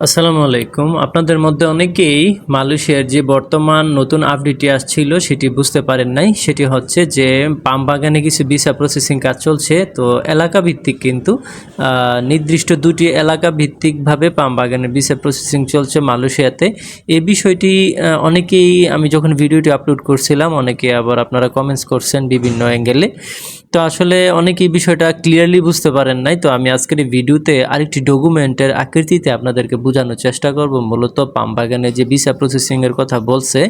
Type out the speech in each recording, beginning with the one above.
আসসালামু আলাইকুম। আপনাদের মধ্যে অনেকেই মালয়েশিয়ার যে বর্তমান নতুন আপডেটটি আসছিল সেটি বুঝতে পারেন নাই। সেটি হচ্ছে যে পাম বাগানে কিছু ভিসা প্রসেসিং কাজ চলছে। তো এলাকা ভিত্তিক কিন্তু নির্দিষ্ট দুটি এলাকা ভিত্তিকভাবে পাম বাগানের ভিসা প্রসেসিং চলছে মালয়েশিয়াতে। এই বিষয়টি অনেকেই, আমি যখন ভিডিওটি আপলোড করছিলাম, অনেকে আবার আপনারা কমেন্টস করছেন বিভিন্ন অ্যাঙ্গেলে তো আসলে অনেকেই বিষয়টা ক্লিয়ারলি বুঝতে পারেন নাই। তো আমি আজকের এই ভিডিওতে আরেকটি ডকুমেন্টের আকৃতিতে আপনাদেরকে বোঝানোর চেষ্টা করব। মূলত পাম বাগানে যে ভিসা প্রসেসিংয়ের কথা বলছে,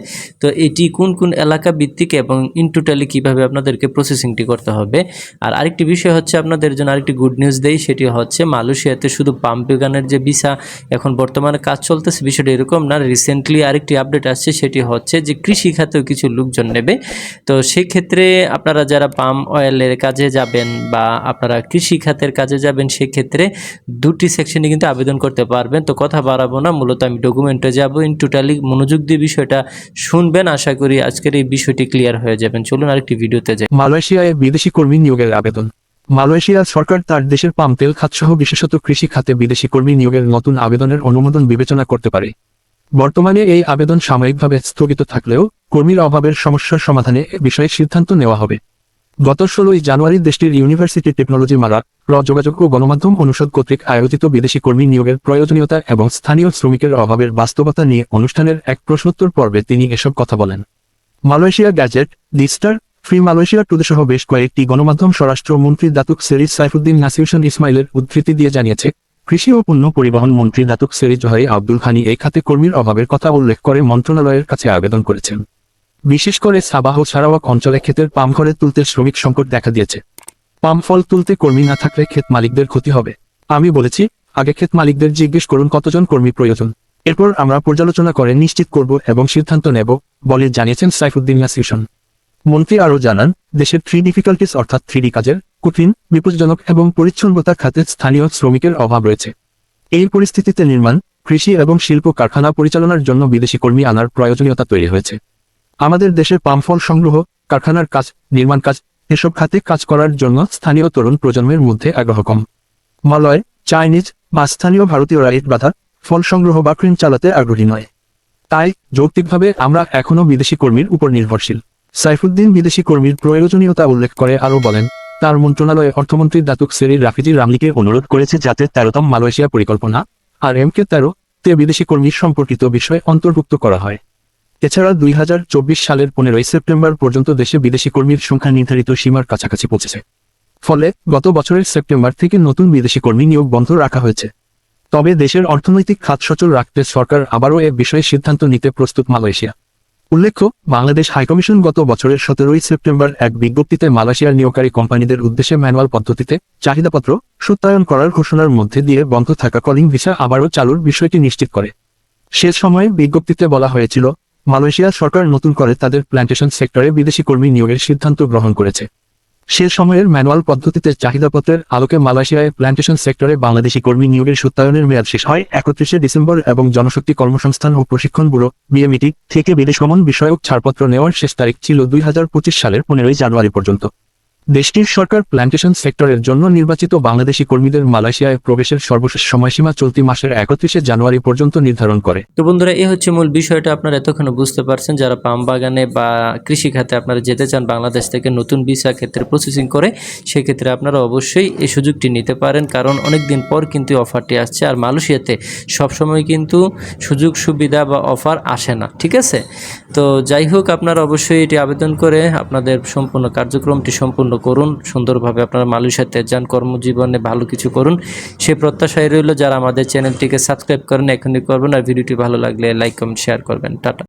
তো এটি কোন কোন এলাকা ভিত্তিক এবং ইন টোটালি কীভাবে আপনাদেরকে প্রসেসিংটি করতে হবে। আর আরেকটি বিষয় হচ্ছে আপনাদের জন্য আরেকটি গুড নিউজ দেই, সেটি হচ্ছে মালয়েশিয়াতে শুধু পাম বাগানের যে ভিসা এখন বর্তমানে কাজ চলতেছে, বিষয়টা এরকম না রিসেন্টলি আরেকটি আপডেট আসছে, সেটি হচ্ছে যে কৃষি খাতেও কিছু লোকজন নেবে। তো সেই ক্ষেত্রে আপনারা যারা পাম অয়েলের কাজে যাবেন বা আপনারা কৃষি খাতের কাজে যাবেন, সেক্ষেত্রে দুটি সেকশনে কিন্তু আবেদন করতে পারবেন। তো কথা বাড়াবো না, মূলত আমি ডকুমেন্টে যাব। ইন টোটালি মনোযোগ দিয়ে বিষয়টা শুনবেন, আশা করি আজকের এই বিষয়টি ক্লিয়ার হয়ে যাবেন। চলুন আরেকটি ভিডিওতে যাই। মালয়েশিয়ায় বিদেশি কর্মী নিয়োগের আবেদন। মালয়েশিয়া সরকার তার দেশের পাম তেল খাতসহ বিশেষত কৃষি খাতে বিদেশি কর্মী নিয়োগের নতুন আবেদনের অনুমোদন বিবেচনা করতে পারে। বর্তমানে এই আবেদন সাময়িকভাবে স্থগিত থাকলেও কর্মীর অভাবের সমস্যার সমাধানে বিষয়ে সিদ্ধান্ত নেওয়া হবে। গত ষোলোই জানুয়ারি দেশটির ইউনিভার্সিটি টেকনোলজি মারা র যোগাযোগ ও গণমাধ্যম অনুষদ কর্তৃক আয়োজিত বিদেশি কর্মী নিয়োগের প্রয়োজনীয়তা এবং স্থানীয় শ্রমিকের অভাবের বাস্তবতা নিয়ে অনুষ্ঠানের এক প্রশ্নোত্তর পর্বে তিনি এসব কথা বলেন। Malaysia gazette, the star, free Malaysia today সহ বেশ কয়েকটি গণমাধ্যম স্বরাষ্ট্রমন্ত্রী দাতুক সেরিজ সাইফুদ্দিন নাসিউশন ইসমাইলের উদ্ধৃতি দিয়ে জানিয়েছে, কৃষি ও পণ্য পরিবহন মন্ত্রী দাতুক সেরিজ জহাই আব্দুল খানি এই খাতে কর্মীর অভাবের কথা উল্লেখ করে মন্ত্রণালয়ের কাছে আবেদন করেছেন। বিশেষ করে সাবাহ সারাওয়াক অঞ্চলে ক্ষেতের পাম ঘরে তুলতে শ্রমিক সংকট দেখা দিয়েছে। পাম ফল তুলতে কর্মী না থাকলে ক্ষেত মালিকদের ক্ষতি হবে। আমি বলেছি, আগে ক্ষেত মালিকদের জিজ্ঞেস করুন কতজন কর্মী প্রয়োজন। এরপর আমরা পর্যালোচনা করে নিশ্চিত করব এবং সিদ্ধান্ত নেব, বলে জানিয়েছেন সাইফুদ্দিন নাসিউশন মন্ত্রী আরও জানান, দেশের থ্রি ডিফিকাল্টিস অর্থাৎ থ্রি কাজের কঠিন, বিপজ্জনক এবং পরিচ্ছন্নতা খাতে স্থানীয় শ্রমিকের অভাব রয়েছে। এই পরিস্থিতিতে নির্মাণ, কৃষি এবং শিল্প কারখানা পরিচালনার জন্য বিদেশি কর্মী আনার প্রয়োজনীয়তা তৈরি হয়েছে। আমাদের দেশের পামফল সংগ্রহ, কারখানার কাজ, নির্মাণ কাজ, এসব খাতে কাজ করার জন্য স্থানীয় তরুণ প্রজন্মের মধ্যে আগ্রহ কম। মালয়, চাইনিজ বা স্থানীয় ভারতীয়রা ইট বাধা, ফল সংগ্রহ বা ক্রিম চালাতে আগ্রহী নয়। তাই, যৌক্তিকভাবে আমরা এখনও বিদেশি কর্মীর উপর নির্ভরশীল। সাইফুদ্দিন বিদেশি কর্মীর প্রয়োজনীয়তা উল্লেখ করে আরও বলেন, তার মন্ত্রণালয়ে অর্থমন্ত্রী দাতুক সেরি রাফিজি রামলিকে অনুরোধ করেছে যাতে তেরোতম মালয়েশিয়া পরিকল্পনা, আর এম কে তেরো, তে বিদেশি কর্মী সম্পর্কিত বিষয় অন্তর্ভুক্ত করা হয়। এছাড়া দুই হাজার চব্বিশ সালের পনেরোই সেপ্টেম্বর পর্যন্ত দেশে বিদেশি কর্মীর সংখ্যা নির্ধারিত সীমার কাছাকাছি পৌঁছেছে। ফলে গত বছরের সেপ্টেম্বর থেকে নতুন বিদেশি কর্মী নিয়োগ বন্ধ রাখা হয়েছে। তবে দেশের অর্থনৈতিক খাত সচল রাখতে সরকার আবারও এ বিষয়ে সিদ্ধান্ত নিতে প্রস্তুত মালয়েশিয়া। উল্লেখ্য, বাংলাদেশ হাইকমিশন গত বছরের সতেরোই সেপ্টেম্বর এক বিজ্ঞপ্তিতে মালয়েশিয়ার নিয়োগকারী কোম্পানিদের উদ্দেশ্যে ম্যানুয়াল পদ্ধতিতে চাহিদাপত্র সত্যায়ন করার ঘোষণার মধ্যে দিয়ে বন্ধ থাকা কলিং ভিসা আবারও চালুর বিষয়টি নিশ্চিত করে। সে সময়ে বিজ্ঞপ্তিতে বলা হয়েছিল মালয়েশিয়া সরকার নতুন করে তাদের প্ল্যান্টেশন সেক্টরে বিদেশি কর্মী নিয়োগের সিদ্ধান্ত গ্রহণ করেছে। সে সময়ের ম্যানুয়াল পদ্ধতিতে চাহিদাপত্রের আলোকে মালয়েশিয়ায় প্ল্যান্টেশন সেক্টরে বাংলাদেশি কর্মী নিয়োগের সত্যায়নের মেয়াদ শেষ হয় একত্রিশে ডিসেম্বর এবং জনশক্তি কর্মসংস্থান ও প্রশিক্ষণ ব্যুরো বিএমইটি থেকে বিদেশ ভ্রমণ বিষয়ক ছাড়পত্র নেওয়ার শেষ তারিখ ছিল দুই হাজার পঁচিশ সালের পনেরোই জানুয়ারি পর্যন্ত। দেশটির সরকার প্ল্যান্টেশন সেক্টরের জন্য নির্বাচিত বাংলাদেশি কর্মীদের মালয়েশিয়ায় প্রবেশের সর্বশেষ সময়সীমা চলতি মাসের একত্রিশে জানুয়ারি পর্যন্ত নির্ধারণ করে। তো বন্ধুরা, এই হচ্ছে মূল বিষয়টা। আপনারা এতক্ষণ বুঝতে পারছেন, যারা পাম বাগানে বা কৃষি খাতে আপনারা যেতে চান, বাংলাদেশ থেকে নতুন ভিসা ক্ষেত্রে প্রসেসিং করে, সেক্ষেত্রে আপনারা অবশ্যই এই সুযোগটি নিতে পারেন, কারণ অনেক দিন পর কিন্তু অফারটি আসছে। আর মালয়েশিয়াতে সবসময় কিন্তু সুযোগ, সুবিধা বা অফার আসে না, ঠিক আছে? তো যাই হোক, আপনারা অবশ্যই এটি আবেদন করে আপনাদের সম্পূর্ণ কার্যক্রমটি সম্পূর্ণ করুন, সুন্দরভাবে আপনারা মালয়েশিয়াতে যান কর্মজীবনে ভালো কিছু করুন। সেই প্রত্যাশায় রইল, যারা আমাদের চ্যানেলটিকে সাবস্ক্রাইব করেন, এখনই করবেন, আর ভিডিওটি ভালো লাগলে লাইক, কমেন্ট, শেয়ার করবেন। টাটা।